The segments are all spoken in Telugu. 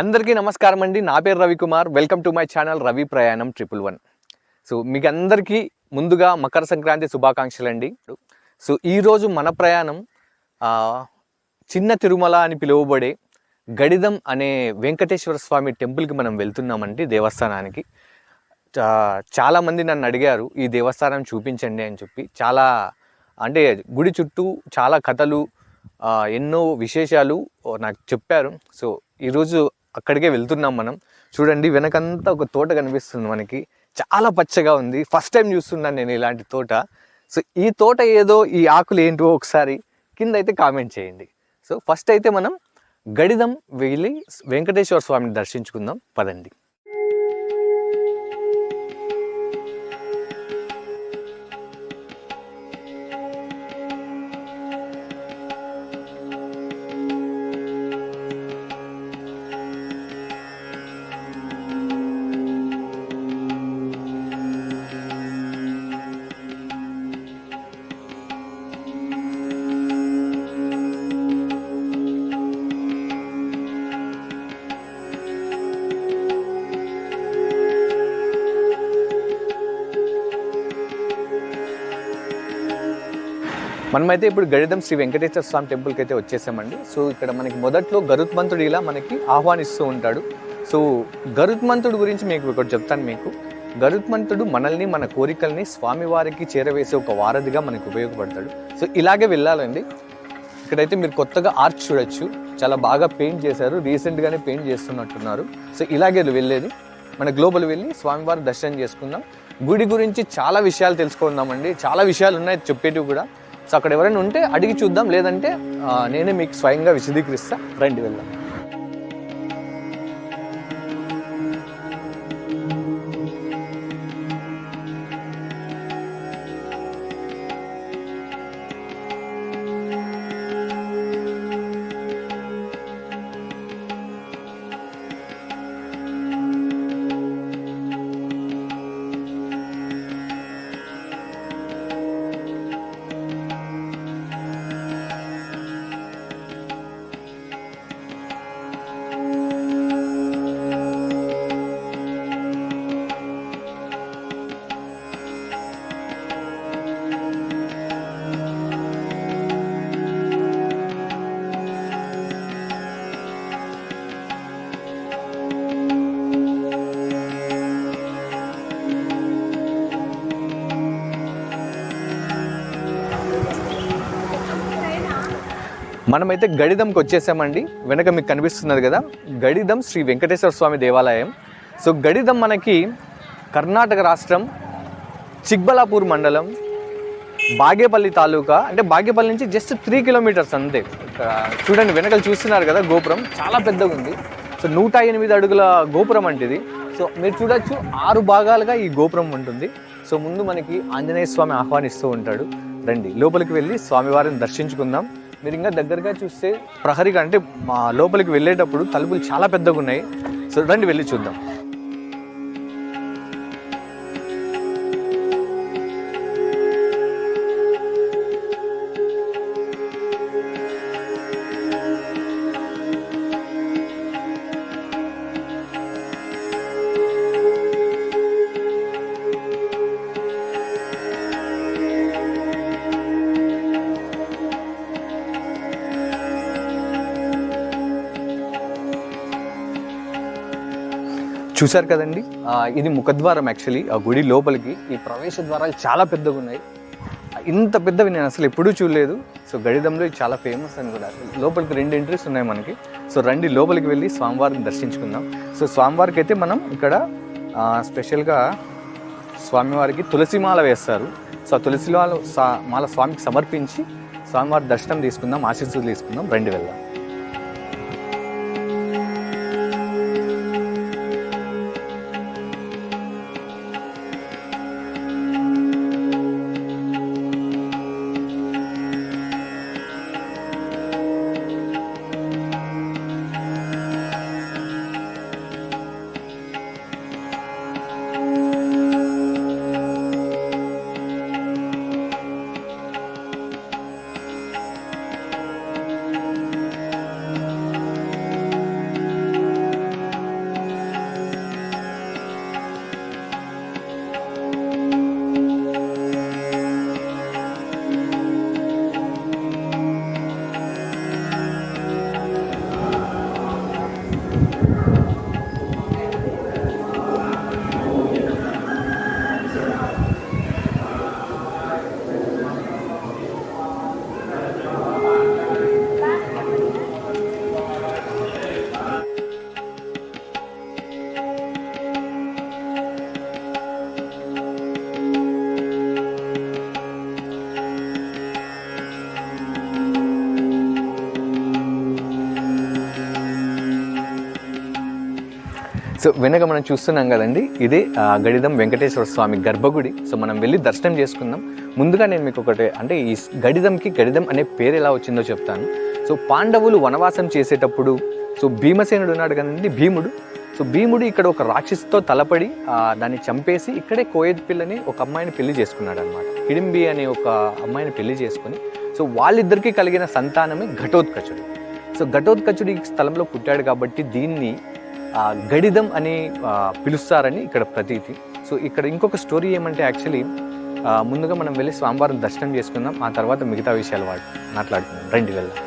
అందరికీ నమస్కారం అండి. నా పేరు Ravikumar welcome to my channel Ravi Prayanam triple one so మీకు అందరికీ ముందుగా మకర సంక్రాంతి శుభాకాంక్షలు అండి. సో ఈరోజు మన ప్రయాణం చిన్న తిరుమల అని పిలువబడే గడిదం అనే వెంకటేశ్వర స్వామి టెంపుల్కి మనం వెళ్తున్నామండి దేవస్థానానికి. చాలామంది నన్ను అడిగారు ఈ దేవస్థానం చూపించండి అని చెప్పి. చాలా అంటే గుడి చుట్టూ చాలా కథలు ఎన్నో విశేషాలు నాకు చెప్పారు. సో ఈరోజు అక్కడికే వెళ్తున్నాం మనం. చూడండి వెనకంతా ఒక తోట కనిపిస్తుంది మనకి. చాలా పచ్చగా ఉంది. ఫస్ట్ టైం చూస్తున్నాను నేను ఇలాంటి తోట. సో ఈ తోట ఏదో ఈ ఆకులు ఏంటో ఒకసారి కింద అయితే కామెంట్ చేయండి. సో ఫస్ట్ అయితే మనం గడిదం వెళ్ళి వెంకటేశ్వర స్వామిని దర్శించుకుందాం. పదండి. మనమైతే ఇప్పుడు గడిదం శ్రీ వెంకటేశ్వర స్వామి టెంపుల్కి అయితే వచ్చేసామండి. సో ఇక్కడ మనకి మొదట్లో గరుత్మంతుడు ఇలా మనకి ఆహ్వానిస్తూ ఉంటాడు. సో గరుత్మంతుడు గురించి మీకు ఒకటి చెప్తాను మీకు. గరుత్మంతుడు మనల్ని మన కోరికల్ని స్వామివారికి చేరవేసే ఒక వారధిగా మనకు ఉపయోగపడతాడు. సో ఇలాగే వెళ్ళాలండి. ఇక్కడైతే మీరు కొత్తగా ఆర్చ్ చూడొచ్చు. చాలా బాగా పెయింట్ చేశారు. రీసెంట్గానే పెయింట్ చేస్తున్నట్టున్నారు. సో ఇలాగే వెళ్ళేది. మన గ్లోబల్ వెళ్ళి స్వామివారి దర్శనం చేసుకుందాం. గుడి గురించి చాలా విషయాలు తెలుసుకుందామండి. చాలా విషయాలు ఉన్నాయి చెప్పేటివి కూడా. సో అక్కడ ఎవరైనా ఉంటే అడిగి చూద్దాం. లేదంటే నేనే మీకు స్వయంగా విశదీకరిస్తా. రండి వెళ్దాం. మనమైతే గడిదంకి వచ్చేసామండి. వెనక మీకు కనిపిస్తున్నది కదా గడిదం శ్రీ వెంకటేశ్వర స్వామి దేవాలయం. సో గడిదం మనకి కర్ణాటక రాష్ట్రం చిక్బలాపూర్ మండలం బాగేపల్లి తాలూకా అంటే బాగేపల్లి నుంచి జస్ట్ త్రీ కిలోమీటర్స్ అంతే. చూడండి వెనకలు చూస్తున్నారు కదా గోపురం చాలా పెద్దగా ఉంది. సో నూట ఎనిమిది అడుగుల గోపురం అంటిది సో మీరు చూడొచ్చు ఆరు భాగాలుగా ఈ గోపురం ఉంటుంది. సో ముందు మనకి ఆంజనేయ స్వామి ఆహ్వానిస్తూ ఉంటాడు. రండి లోపలికి వెళ్ళి స్వామివారిని దర్శించుకుందాం. మీరు ఇంకా దగ్గరగా చూస్తే ప్రహరిగా అంటే మా లోపలికి వెళ్ళేటప్పుడు తలుపులు చాలా పెద్దగా ఉన్నాయి సో రండి వెళ్ళి చూద్దాం. చూశారు కదండి? ఇది ముఖద్వారం యాక్చువల్లీ ఆ గుడి లోపలికి. ఈ ప్రవేశ ద్వారాలు చాలా పెద్దగా ఉన్నాయి. ఇంత పెద్దవి నేను అసలు ఎప్పుడూ చూడలేదు. సో గడిదంలో ఇది చాలా ఫేమస్ అని కూడా. లోపలికి రెండు ఎంట్రీస్ ఉన్నాయి మనకి. సో రండి లోపలికి వెళ్ళి స్వామివారిని దర్శించుకుందాం. సో స్వామివారికి అయితే మనం ఇక్కడ స్పెషల్గా స్వామివారికి తులసి మాల వేస్తారు. సో ఆ తులసిమాల సా- మాల స్వామికి సమర్పించి స్వామివారి దర్శనం తీసుకుందాం ఆశీస్సులు తీసుకుందాం. రండి వెళ్దాం. సో వెనక మనం చూస్తున్నాం కదండి ఇది గడిదం వెంకటేశ్వర స్వామి గర్భగుడి. సో మనం వెళ్ళి దర్శనం చేసుకుందాం. ముందుగా నేను మీకు ఒకటి అంటే ఈ గడిదంకి గడిదం అనే పేరు ఎలా వచ్చిందో చెప్తాను. సో పాండవులు వనవాసం చేసేటప్పుడు సో భీమసేనుడు ఉన్నాడు కదండి భీముడు. సో భీముడు ఇక్కడ ఒక రాక్షసితో తలపడి దాన్ని చంపేసి ఇక్కడే కోయద్ పిల్లని ఒక అమ్మాయిని పెళ్ళి చేసుకున్నాడు అనమాట హిడింబి అనే ఒక అమ్మాయిని పెళ్ళి చేసుకుని సో వాళ్ళిద్దరికీ కలిగిన సంతానమే ఘటోత్కచుడు. సో ఘటోత్కచుడు ఈ స్థలంలో పుట్టాడు కాబట్టి దీన్ని గడిదం అని పిలుస్తారని ఇక్కడ ప్రతీతి. సో ఇక్కడ ఇంకొక స్టోరీ ఏమంటే యాక్చువల్లీ ముందుగా మనం వెళ్ళి స్వామివారిని దర్శనం చేసుకుందాం ఆ తర్వాత మిగతా విషయాలు వాడు మాట్లాడుకుందాం. రండి వెళ్దాం.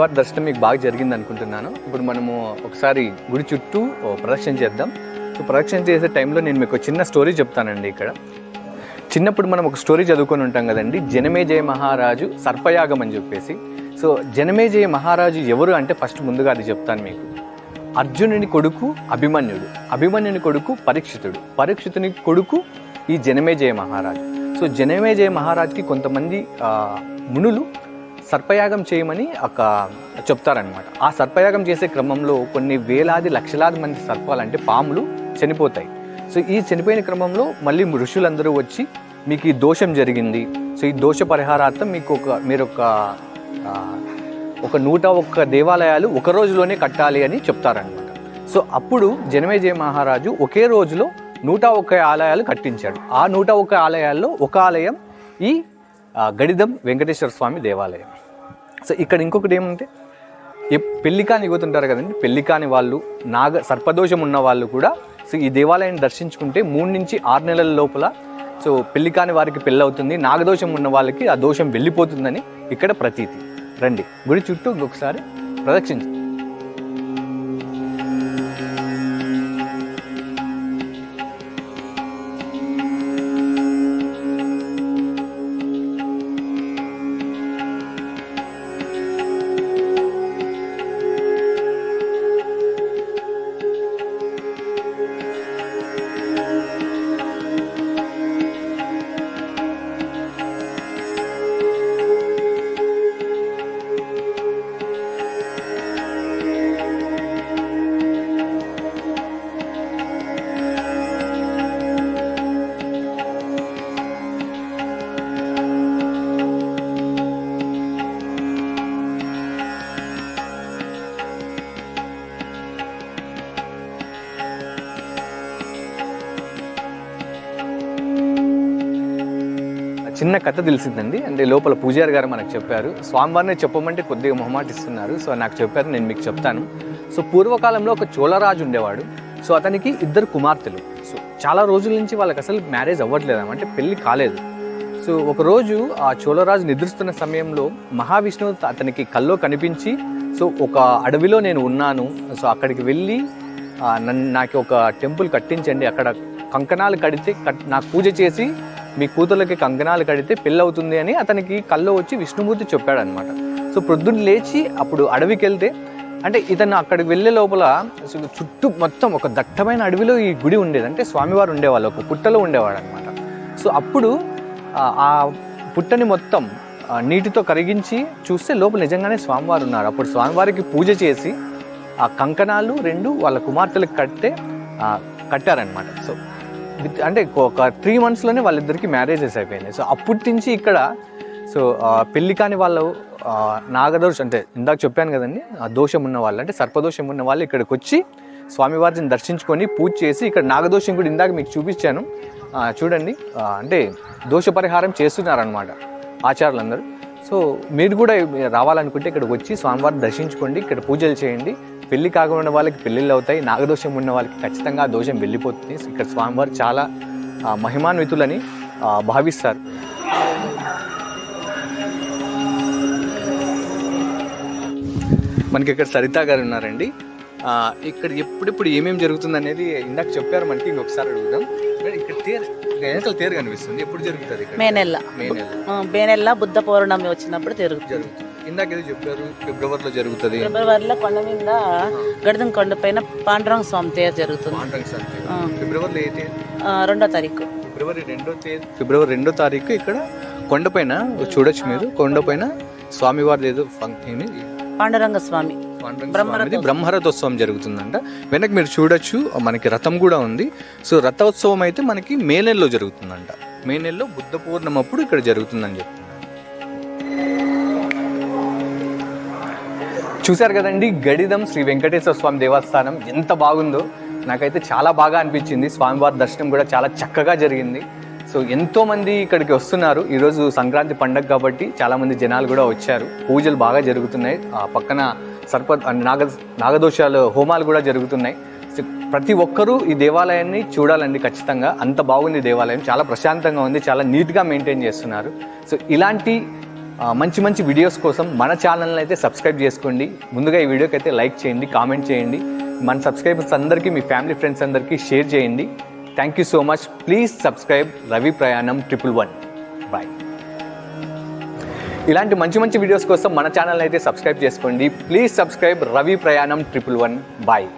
అమ్మవారి దర్శనం మీకు బాగా జరిగింది అనుకుంటున్నాను. ఇప్పుడు మనము ఒకసారి గుడి చుట్టూ ప్రదక్షిణ చేద్దాం. సో ప్రదక్షిణ చేసే టైంలో నేను మీకు చిన్న స్టోరీ చెప్తానండి ఇక్కడ. చిన్నప్పుడు మనం ఒక స్టోరీ చదువుకొని ఉంటాం కదండి. జనమేజయ మహారాజు సర్పయాగం అని చెప్పేసి. సో జనమేజయ మహారాజు ఎవరు అంటే ఫస్ట్ ముందుగా అది చెప్తాను మీకు. అర్జునుని కొడుకు అభిమన్యుడు అభిమన్యుని కొడుకు పరీక్షితుడు పరీక్షితుని కొడుకు ఈ జనమేజయ మహారాజు. సో జనమేజయ మహారాజుకి కొంతమంది మునులు సర్పయాగం చేయమని ఒక చెప్తారనమాట ఆ సర్పయాగం చేసే క్రమంలో కొన్ని వేలాది లక్షలాది మంది సర్పాలు అంటే పాములు చనిపోతాయి. సో ఈ చనిపోయిన క్రమంలో మళ్ళీ ఋషులందరూ వచ్చి మీకు ఈ దోషం జరిగింది. సో ఈ దోష పరిహారార్థం మీకు ఒక మీరు ఒక ఒక నూట ఒక్క దేవాలయాలు ఒక రోజులోనే కట్టాలి అని చెప్తారనమాట సో అప్పుడు జనమేజయ మహారాజు ఒకే రోజులో నూట ఒక్క ఆలయాలు కట్టించాడు. ఆ నూట ఒక్క ఆలయాల్లో ఒక ఆలయం ఈ గడిదం వెంకటేశ్వర స్వామి దేవాలయం. సో ఇక్కడ ఇంకొకటి ఏమంటే ఎప్- పెళ్ళి కాని యువతుంటారు కదండి పెళ్ళి కాని వాళ్ళు నాగ సర్పదోషం ఉన్న వాళ్ళు కూడా సో ఈ దేవాలయాన్ని దర్శించుకుంటే మూడు నుంచి ఆరు నెలల లోపల సో పెళ్ళి కాని వారికి పెళ్ళి అవుతుంది నాగదోషం ఉన్న వాళ్ళకి ఆ దోషం వెళ్ళిపోతుందని ఇక్కడ ప్రతీతి. రండి గుడి చుట్టూ ఒకసారి ప్రదక్షించండి చిన్న కథ తెలిసిందండి. అంటే లోపల పూజారి గారు మనకు చెప్పారు. స్వామివారిని చెప్పమంటే కొద్దిగా మొహమాట ఇస్తున్నారు. సో నాకు చెప్పారు నేను మీకు చెప్తాను. సో పూర్వకాలంలో ఒక చోళరాజు ఉండేవాడు. సో అతనికి ఇద్దరు కుమార్తెలు. సో చాలా రోజుల నుంచి వాళ్ళకి అసలు మ్యారేజ్ అవ్వట్లేదు అంటే పెళ్ళి కాలేదు. సో ఒకరోజు ఆ చోళరాజు నిద్రిస్తున్న సమయంలో మహావిష్ణువు అతనికి కల్లో కనిపించి సో ఒక అడవిలో నేను ఉన్నాను. సో అక్కడికి వెళ్ళి నన్ను నాకు ఒక టెంపుల్ కట్టించండి. అక్కడ కంకణాలు కడితే కట్ నాకు పూజ చేసి మీ కూతుర్లకి కంకణాలు కడితే పెళ్ళవుతుంది అని అతనికి కల్లో వచ్చి విష్ణుమూర్తి చెప్పాడనమాట సో ప్రొద్దున్న లేచి అప్పుడు అడవికి వెళ్తే అంటే ఇతను అక్కడికి వెళ్ళే లోపల చుట్టూ మొత్తం ఒక దట్టమైన అడవిలో ఈ గుడి ఉండేది. అంటే స్వామివారు ఉండేవాళ్ళు ఒక పుట్టలో ఉండేవాడు అనమాట సో అప్పుడు ఆ, పుట్టని మొత్తం నీటితో కరిగించి చూస్తే లోపల నిజంగానే స్వామివారు ఉన్నారు. అప్పుడు స్వామివారికి పూజ చేసి ఆ కంకణాలు రెండు వాళ్ళ కుమార్తెలకు కట్టే కట్టారనమాట సో అంటే ఒక త్రీ మంత్స్లోనే వాళ్ళిద్దరికి మ్యారేజెస్ అయిపోయినాయి. సో అప్పటి నుంచి ఇక్కడ సో పెళ్ళి పెళ్ళి కాని వాళ్ళు ఆ, నాగదోషం అంటే ఇందాక చెప్పాను కదండి ఆ దోషం ఉన్న వాళ్ళు అంటే సర్పదోషం ఉన్న వాళ్ళు ఇక్కడికి వచ్చి స్వామివారిని దర్శించుకొని పూజ చేసి ఇక్కడ నాగదోషం కూడా ఇందాక మీకు చూపించాను. చూడండి అంటే దోష పరిహారం చేస్తున్నారనమాట ఆచారులందరూ సో మీరు కూడా రావాలనుకుంటే ఇక్కడ వచ్చి స్వామివారిని దర్శించుకోండి ఇక్కడ పూజలు చేయండి. పెళ్ళి కాకుండా ఉన్న వాళ్ళకి పెళ్ళిళ్ళు అవుతాయి నాగదోషం ఉన్న వాళ్ళకి ఖచ్చితంగా ఆ దోషం వెళ్ళిపోతుంది. ఇక్కడ స్వామివారు చాలా మహిమాన్వితులని భావిస్తారు. మనకి ఇక్కడ సరిత గారు ఉన్నారండి. ఇక్కడ ఎప్పుడెప్పుడు ఏమేమి జరుగుతుంది అనేది ఇందాక చెప్పారు మనకి ఇంకొకసారి అడుగుదాం. ఇక్కడ- తేరు వెనకాల తేరు కనిపిస్తుంది. ఎప్పుడు జరుగుతుంది ఇక్కడ? మే నెల మే నెల మే నెల బుద్ధ పౌర్ణమి వచ్చినప్పుడు తిరుగుతుంది జరుగుతుంది. ఇందాక ఏదో చెప్పారు ఫిబ్రవరిలో జరుగుతుంది. ఫిబ్రవరిలో కొండ మీద గడిదం కొండ పైన పాండురంగ స్వామి తేరు జరుగుతుంది. ఫిబ్రవరిలో ఏ ఆ, రెండో తారీఖు. ఫిబ్రవరి రెండో తేదీ ఫిబ్రవరి రెండో తారీఖు ఇక్కడ కొండపైన చూడొచ్చు మీరు కొండపైన స్వామివారి ఏదో ఫం- ఏమి పాండురంగ స్వామి. పాండురంగ బ్రహ్మరథోత్సవం. జరుగుతుందంట. వెనక మీరు చూడొచ్చు మనకి రథం కూడా ఉంది. సో రథోత్సవం అయితే మనకి మే నెలలో జరుగుతుందంట. మే నెలలో బుద్ధ పూర్ణం అప్పుడు ఇక్కడ జరుగుతుందని చెప్తున్నారు. చూశారు కదండి గడిదం శ్రీ వెంకటేశ్వర స్వామి దేవస్థానం ఎంత బాగుందో. నాకైతే చాలా బాగా అనిపించింది. స్వామివారి దర్శనం కూడా చాలా చక్కగా జరిగింది. సో ఎంతో మంది ఇక్కడికి వస్తున్నారు. ఈరోజు సంక్రాంతి పండగ కాబట్టి చాలా మంది జనాలు కూడా వచ్చారు. పూజలు బాగా జరుగుతున్నాయి. ఆ పక్కన సర్ప నాగ నాగదోషాలు హోమాలు కూడా జరుగుతున్నాయి. సో ప్రతి ఒక్కరూ ఈ దేవాలయాన్ని చూడాలండి ఖచ్చితంగా. అంత బాగుంది దేవాలయం. చాలా ప్రశాంతంగా ఉంది. చాలా నీట్గా మెయింటైన్ చేస్తున్నారు. సో ఇలాంటి మంచి మంచి వీడియోస్ కోసం మన ఛానల్ని అయితే సబ్స్క్రైబ్ చేసుకోండి. ముందుగా ఈ వీడియోకి అయితే లైక్ చేయండి కామెంట్ చేయండి. మన సబ్స్క్రైబర్స్ అందరికీ మీ ఫ్యామిలీ ఫ్రెండ్స్ అందరికీ షేర్ చేయండి. Thank you so much. Please subscribe Ravi Prayanam triple one. Bye. ఇలాంటి మంచి మంచి వీడియోస్ కోసం మన ఛానల్ అయితే సబ్స్క్రైబ్ చేసుకోండి. ప్లీజ్ సబ్స్క్రైబ్ రవి ప్రయాణం ట్రిపుల్ వన్ బాయ్